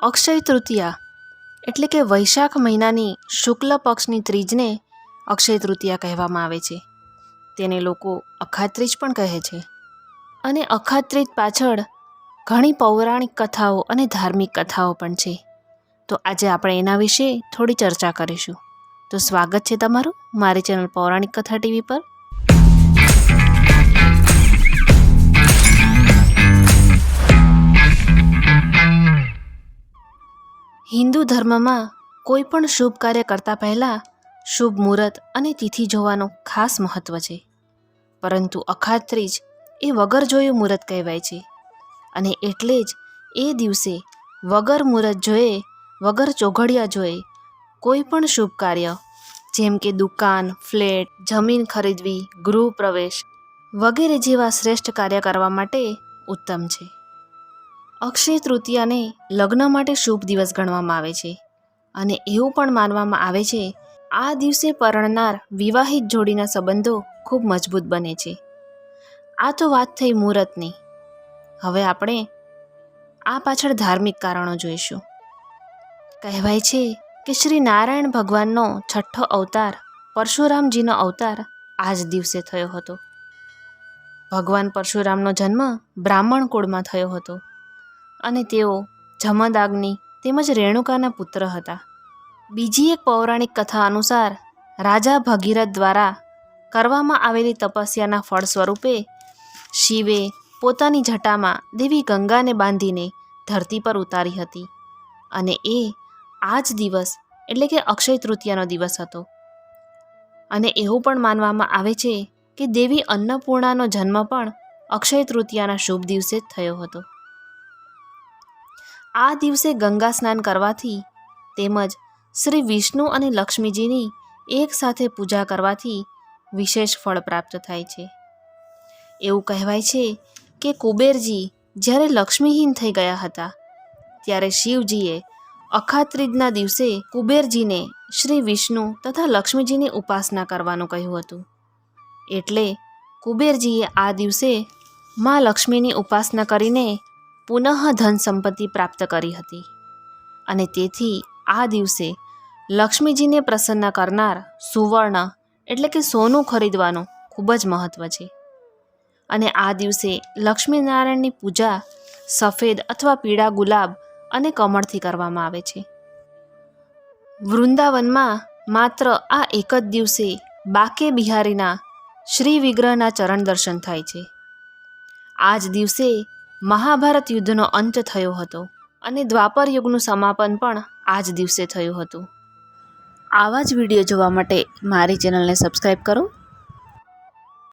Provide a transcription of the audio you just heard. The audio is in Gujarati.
અક્ષય તૃતીયા એટલે કે વૈશાખ મહિનાની શુક્લ પક્ષની ત્રીજને અક્ષય તૃતીયા કહેવામાં આવે છે. તેને લોકો અખાત્રીજ પણ કહે છે. અને અખાત્રીજ પાછળ ઘણી પૌરાણિક કથાઓ અને ધાર્મિક કથાઓ પણ છે. તો આજે આપણે એના વિશે થોડી ચર્ચા કરીશું. તો સ્વાગત છે તમારું મારી ચેનલ પૌરાણિક કથા ટીવી પર. હિન્દુ ધર્મમાં કોઈ પણ શુભ કાર્ય કરતાં પહેલાં શુભ મુહૂર્ત અને તિથિ જોવાનું ખાસ મહત્ત્વ છે. પરંતુ અખાત્રીજ એ વગર જોયું મુહૂર્ત કહેવાય છે. અને એટલે જ એ દિવસે વગર મુહૂર્ત જોએ વગર ચોઘડિયા જોએ કોઈ પણ શુભ કાર્ય, જેમ કે દુકાન, ફ્લેટ, જમીન ખરીદવી, ગૃહ પ્રવેશ વગેરે જેવા શ્રેષ્ઠ કાર્ય કરવા માટે ઉત્તમ છે. અક્ષય તૃતીયાને લગ્ન માટે શુભ દિવસ ગણવામાં આવે છે. અને એવું પણ માનવામાં આવે છે, આ દિવસે પરણનાર વિવાહિત જોડીના સંબંધો ખૂબ મજબૂત બને છે. આ તો વાત થઈ મુહૂર્તની. હવે આપણે આ પાછળ ધાર્મિક કારણો જોઈશું. કહેવાય છે કે શ્રી નારાયણ ભગવાનનો છઠ્ઠો અવતાર પરશુરામજીનો અવતાર આ જ દિવસે થયો હતો. ભગવાન પરશુરામનો જન્મ બ્રાહ્મણ કુળમાં થયો હતો. અને તેઓ જમદાગ્નિ તેમજ રેણુકાના પુત્ર હતા. બીજી એક પૌરાણિક કથા અનુસાર રાજા ભગીરથ દ્વારા કરવામાં આવેલી તપસ્યાના ફળ સ્વરૂપે શિવે પોતાની જટામાં દેવી ગંગાને બાંધીને ધરતી પર ઉતારી હતી અને એ આ જ દિવસ એટલે કે અક્ષય તૃતીયાનો દિવસ હતો. અને એવું પણ માનવામાં આવે છે કે દેવી અન્નપૂર્ણાનો જન્મ પણ અક્ષય તૃતીયાના શુભ દિવસે જ થયો હતો. આ દિવસે ગંગા સ્નાન કરવાથી તેમજ શ્રી વિષ્ણુ અને લક્ષ્મીજીની એક સાથે પૂજા કરવાથી વિશેષ ફળ પ્રાપ્ત થાય છે. એવું કહેવાય છે કે કુબેરજી જ્યારે લક્ષ્મીહીન થઈ ગયા હતા, ત્યારે શિવજીએ અખાત્રીજના દિવસે કુબેરજીને શ્રી વિષ્ણુ તથા લક્ષ્મીજીની ઉપાસના કરવાનું કહ્યું હતું. એટલે કુબેરજીએ આ દિવસે મા લક્ષ્મીની ઉપાસના કરીને પુનઃ ધન સંપત્તિ પ્રાપ્ત કરી હતી. અને તેથી આ દિવસે લક્ષ્મીજીને પ્રસન્ન કરનાર સુવર્ણ એટલે કે સોનું ખરીદવાનું ખૂબ જ મહત્ત્વ છે. અને આ દિવસે લક્ષ્મીનારાયણની પૂજા સફેદ અથવા પીળા ગુલાબ અને કમળથી કરવામાં આવે છે. વૃંદાવનમાં માત્ર આ એક જ દિવસે બાકે બિહારીના શ્રી વિગ્રહના ચરણ દર્શન થાય છે. આ જ દિવસે મહાભારત યુદ્ધનો અંત થયો હતો અને દ્વાપર યુગનું સમાપન પણ આ જ દિવસે થયું હતું. આવા જ વીડિયો જોવા માટે મારી ચેનલને સબસ્ક્રાઈબ કરો.